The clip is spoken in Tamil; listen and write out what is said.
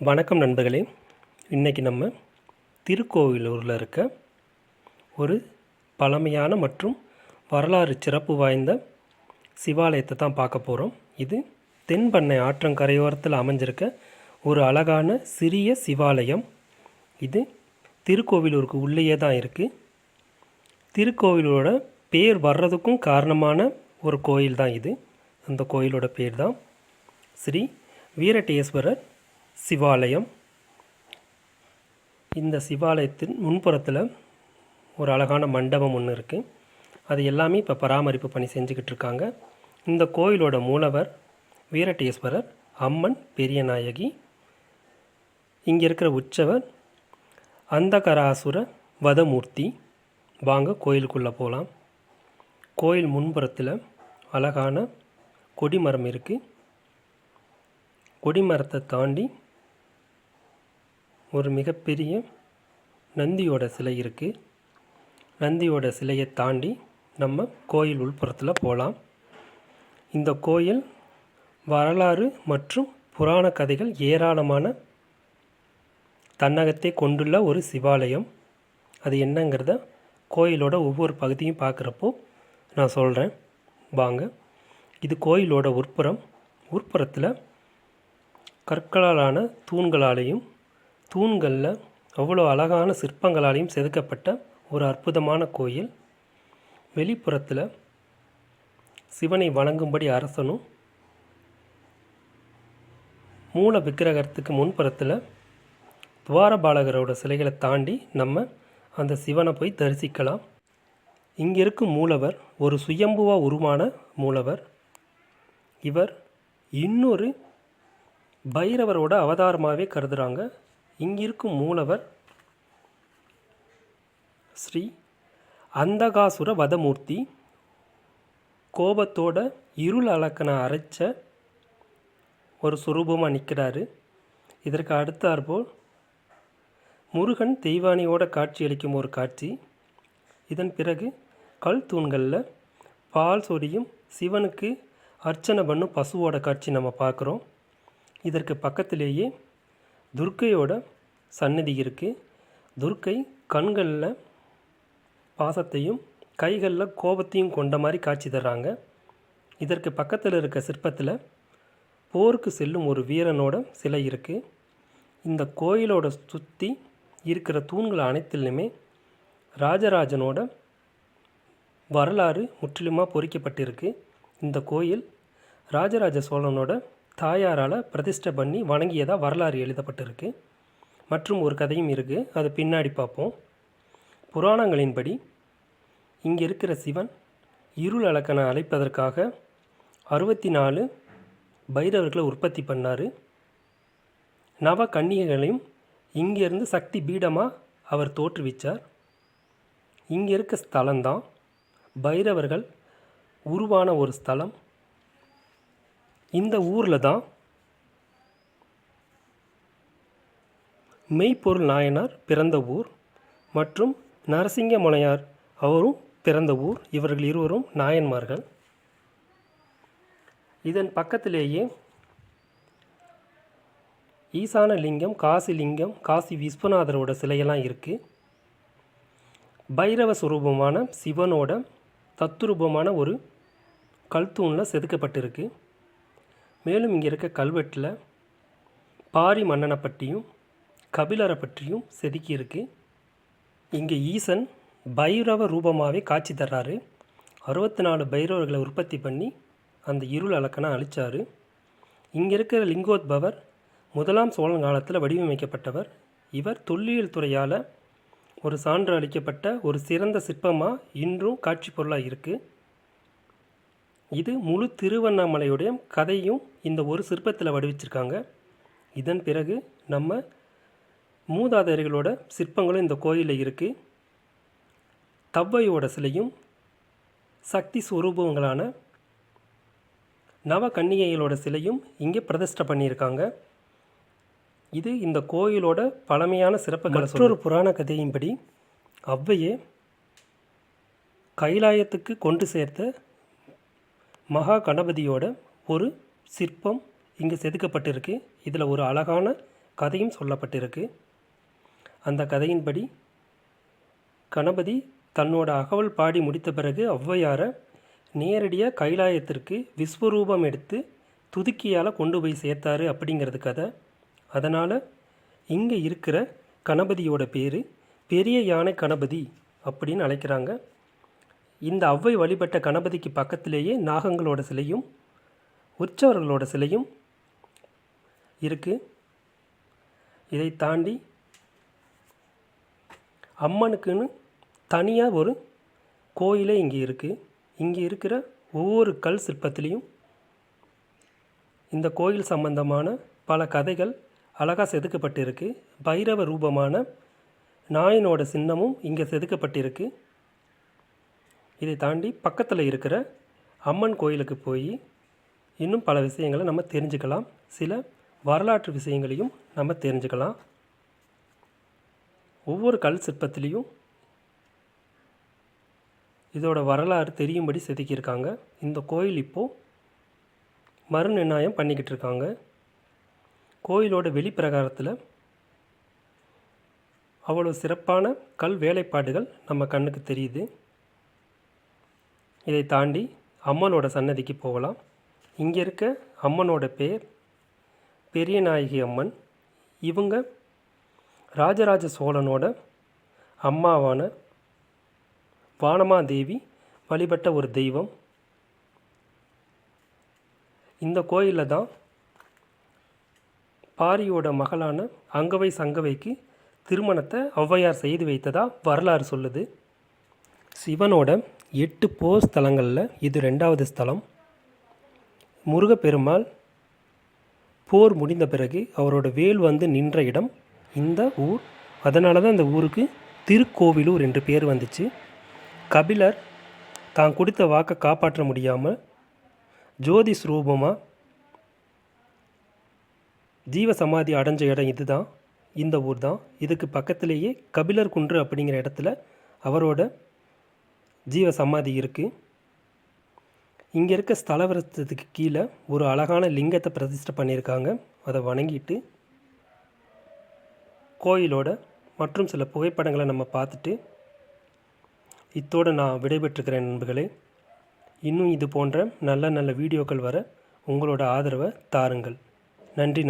வணக்கம் நண்பர்களே. இன்றைக்கி நம்ம திருக்கோவிலூரில் இருக்க ஒரு பழமையான மற்றும் வரலாறு சிறப்பு வாய்ந்த சிவாலயத்தை தான் பார்க்க போகிறோம் இது தென்பண்ணை ஆற்றங்கரையோரத்தில் அமைஞ்சிருக்க ஒரு அழகான சிறிய சிவாலயம். இது திருக்கோவிலூருக்கு உள்ளேயே தான் இருக்குது திருக்கோவிலூரோட பேர் வர்றதுக்கும் காரணமான ஒரு கோயில் தான் இது. அந்த கோயிலோட பேர் தான் ஸ்ரீ வீரட்டேஸ்வரர் சிவாலயம். இந்த சிவாலயத்தின் முன்புறத்தில் ஒரு அழகான மண்டபம் ஒன்று இருக்குது அது எல்லாமே இப்போ பராமரிப்பு பணி செஞ்சுக்கிட்டு இருக்காங்க. இந்த கோயிலோட மூலவர் வீரட்டேஸ்வரர் அம்மன் பெரியநாயகி இங்கே இருக்கிற உற்சவர் அந்தகராசுர வதமூர்த்தி வாங்க கோயிலுக்குள்ளே போகலாம் கோயில் முன்புறத்தில் அழகான கொடிமரம் இருக்குது கொடிமரத்தை தாண்டி ஒரு மிகப்பெரிய நந்தியோட சிலை இருக்குது நந்தியோட சிலையை தாண்டி நம்ம கோயில் உள்புறத்தில் போகலாம் இந்த கோயில் வரலாறு மற்றும் புராண கதைகள் ஏராளமான தன்னகத்தை கொண்டுள்ள ஒரு சிவாலயம். அது என்னங்கிறத கோயிலோட ஒவ்வொரு பகுதியும் பார்க்குறப்போ நான் சொல்கிறேன் வாங்க. இது கோயிலோட உட்புறம் உட்புறத்தில் கற்களாலான தூண்களாலேயும் தூண்களில் அவ்வளோ அழகான சிற்பங்களாலையும் செதுக்கப்பட்ட ஒரு அற்புதமான கோயில். வெளிப்புறத்தில் சிவனை வணங்கும்படி அரசனும் மூல விக்கிரகத்துக்கு முன்புறத்தில் துவாரபாலகரோட சிலைகளை தாண்டி நம்ம அந்த சிவனை போய் தரிசிக்கலாம். இங்கே இருக்கும் மூலவர் ஒரு சுயம்புவா உருவான மூலவர். இவர் இன்னொரு பைரவரோட அவதாரமாகவே கருதுகிறாங்க இங்கிருக்கும் மூலவர் ஸ்ரீ அந்தகாசுர வதமூர்த்தி கோபத்தோட இருள் அளக்கனை அரைச்ச ஒரு சுரூபமாக நிற்கிறாரு இதற்கு அடுத்தாற்போல் முருகன் தெய்வானியோட காட்சியளிக்கும் ஒரு காட்சி. இதன் பிறகு கல் தூண்களில் பால் சொரியும் சிவனுக்கு அர்ச்சனை பண்ணும் பசுவோட காட்சி நம்ம பார்க்குறோம். இதற்கு பக்கத்திலேயே துர்க்கையோட சன்னதி இருக்குது துர்க்கை கண்களில் பாசத்தையும் கைகளில் கோபத்தையும் கொண்ட மாதிரி காட்சி தர்றாங்க. இதற்கு பக்கத்தில் இருக்க சிற்பத்தில் போருக்கு செல்லும் ஒரு வீரனோட சிலை இருக்குது இந்த கோயிலோட சுற்றி இருக்கிற தூண்கள் அனைத்திலுமே ராஜராஜனோட வரலாறு முற்றிலுமாக பொறிக்கப்பட்டிருக்கு. இந்த கோயில் ராஜராஜ சோழனோட தாயாரால் பிரதிஷ்டை பண்ணி வணங்கியதாக வரலாறு எழுதப்பட்டிருக்கு. மற்றும் ஒரு கதையும் இருக்குது அது பின்னாடி பார்ப்போம். புராணங்களின்படி இங்கே இருக்கிற சிவன் இருள் அலக்கனை அழைப்பதற்காக அறுபத்தி நாலு பைரவர்களை உற்பத்தி பண்ணார். நவ கன்னிகைகளையும் இங்கேருந்து சக்தி பீடமாக அவர் தோற்றுவிச்சார். இங்கே இருக்க ஸ்தலம்தான் பைரவர்கள் உருவான ஒரு ஸ்தலம். இந்த ஊரில் தான் மெய்ப்பொருள் நாயனார் பிறந்த ஊர் மற்றும் நரசிங்கமுனையார் அவரும் பிறந்த ஊர். இவர்கள் இருவரும் நாயன்மார்கள். இதன் பக்கத்திலேயே ஈசான லிங்கம் காசி லிங்கம் காசி விஸ்வநாதரோட சிலையெல்லாம் இருக்குது பைரவ சுரூபமான சிவனோட தத்துரூபமான ஒரு கல்தூணில் செதுக்கப்பட்டிருக்கு. மேலும் இங்கே இருக்க கல்வெட்டில் பாரி மன்னனை பற்றியும் கபிலரை பற்றியும் செதுக்கியிருக்கு இங்கே ஈசன் பைரவ ரூபமாகவே காட்சி தர்றாரு. அறுபத்தி நாலு பைரவர்களை உற்பத்தி பண்ணி அந்த இருள் அலக்கனை அழிச்சார். இங்கே இருக்கிற லிங்கோத்பவர் முதலாம் சோழன் காலத்தில் வடிவமைக்கப்பட்டவர். இவர் தொல்லியல் துறையால் ஒரு சான்று அளிக்கப்பட்ட ஒரு சிறந்த சிற்பமாக இன்றும் காட்சி பொருளாக இருக்குது இது முழு திருவண்ணாமலையுடைய கதையும் இந்த ஒரு சிற்பத்தில் வடிவிச்சிருக்காங்க. இதன் பிறகு நம்ம மூதாதையர்களோட சிற்பங்களும் இந்த கோயிலில் இருக்குது தவ்வையோட சிலையும் சக்தி சுரூபங்களான நவ கன்னிகைகளோட சிலையும் இங்கே பிரதிஷ்டை பண்ணியிருக்காங்க. இது இந்த கோயிலோட பழமையான சிறப்புகளை மற்றொரு புராண கதையின்படி ஔவையே கைலாயத்துக்கு கொண்டு சேர்த்த மகா கணபதியோட ஒரு சிற்பம் இங்கே செதுக்கப்பட்டிருக்கு. இதில் ஒரு அழகான கதையும் சொல்லப்பட்டிருக்கு. அந்த கதையின்படி கணபதி தன்னோட அகவல் பாடி முடித்த பிறகு ஔவையாரை நேரடியாக கைலாயத்திற்கு விஸ்வரூபம் எடுத்து துதுக்கியால் கொண்டு போய் சேர்த்தாரு அப்படிங்கிறது கதை. அதனால் இங்கே இருக்கிற கணபதியோட பேர் பெரிய யானை கணபதி அப்படின்னு அழைக்கிறாங்க. இந்த அவ்வை வழிபட்ட கணபதிக்கு பக்கத்திலேயே நாகங்களோட சிலையும் உற்சவர்களோட சிலையும் இருக்குது இதை தாண்டி அம்மனுக்குன்னு தனியாக ஒரு கோயிலே இங்கே இருக்குது இங்கே இருக்கிற ஒவ்வொரு கல் சிற்பத்திலையும் இந்த கோயில் சம்பந்தமான பல கதைகள் அழகாக செதுக்கப்பட்டிருக்கு. பைரவ ரூபமான நாயனோட சின்னமும் இங்கே செதுக்கப்பட்டிருக்கு. இதை தாண்டி பக்கத்தில் இருக்கிற அம்மன் கோயிலுக்கு போய் இன்னும் பல விஷயங்களை நம்ம தெரிஞ்சுக்கலாம். சில வரலாற்று விஷயங்களையும் நம்ம தெரிஞ்சுக்கலாம். ஒவ்வொரு கல் சிற்பத்திலையும் இதோட வரலாறு தெரியும்படி செதுக்கியிருக்காங்க. இந்த கோயில் இப்போது மறுநிர்ணயம் பண்ணிக்கிட்டு இருக்காங்க. கோயிலோட வெளிப்பிரகாரத்தில் அவ்வளோ சிறப்பான கல் வேலைப்பாடுகள் நம்ம கண்ணுக்கு தெரியுது. இதை தாண்டி அம்மனோட சன்னதிக்கு போகலாம். இங்கே இருக்க அம்மனோட பேர் பெரியநாயகி அம்மன். இவங்க ராஜராஜ சோழனோட அம்மாவான வானமாதேவி வழிபட்ட ஒரு தெய்வம். இந்த கோயிலில் தான் பாரியோட மகளான அங்கவை சங்கவைக்கு திருமணத்தை ஔவையார் செய்து வைத்ததாக வரலாறு சொல்லுது. சிவனோட எட்டு போர் ஸ்தலங்களில் இது ரெண்டாவது ஸ்தலம். முருகப்பெருமாள் போர் முடிந்த பிறகு அவரோட வேல் வந்து நின்ற இடம். இந்த ஊர். அதனால தான் இந்த ஊருக்கு திருக்கோவிலூர் என்று பேர் வந்துச்சு. கபிலர் தான் கொடுத்த வாக்கை காப்பாற்ற முடியாமல் ஜோதி ஸ்வரூபமாக ஜீவ சமாதி அடைஞ்ச இடம் இதுதான். இந்த ஊர் தான் இதுக்கு பக்கத்திலேயே கபிலர் குன்று அப்படிங்கிற இடத்துல அவரோட ஜீவ சமாதி இருக்குது இங்கே இருக்க ஸ்தலவரத்துக்கு கீழே ஒரு அழகான லிங்கத்தை பிரதிஷ்டை பண்ணியிருக்காங்க. அதை வணங்கிட்டு கோயிலோட மற்றும் சில புகைப்படங்களை நம்ம பார்த்துட்டு இத்தோடு நான் விடைபெற்றுக்கிறேன் நண்பர்களே. இன்னும் இது போன்ற நல்ல நல்ல வீடியோக்கள் வர உங்களோட ஆதரவை தாருங்கள். நன்றி.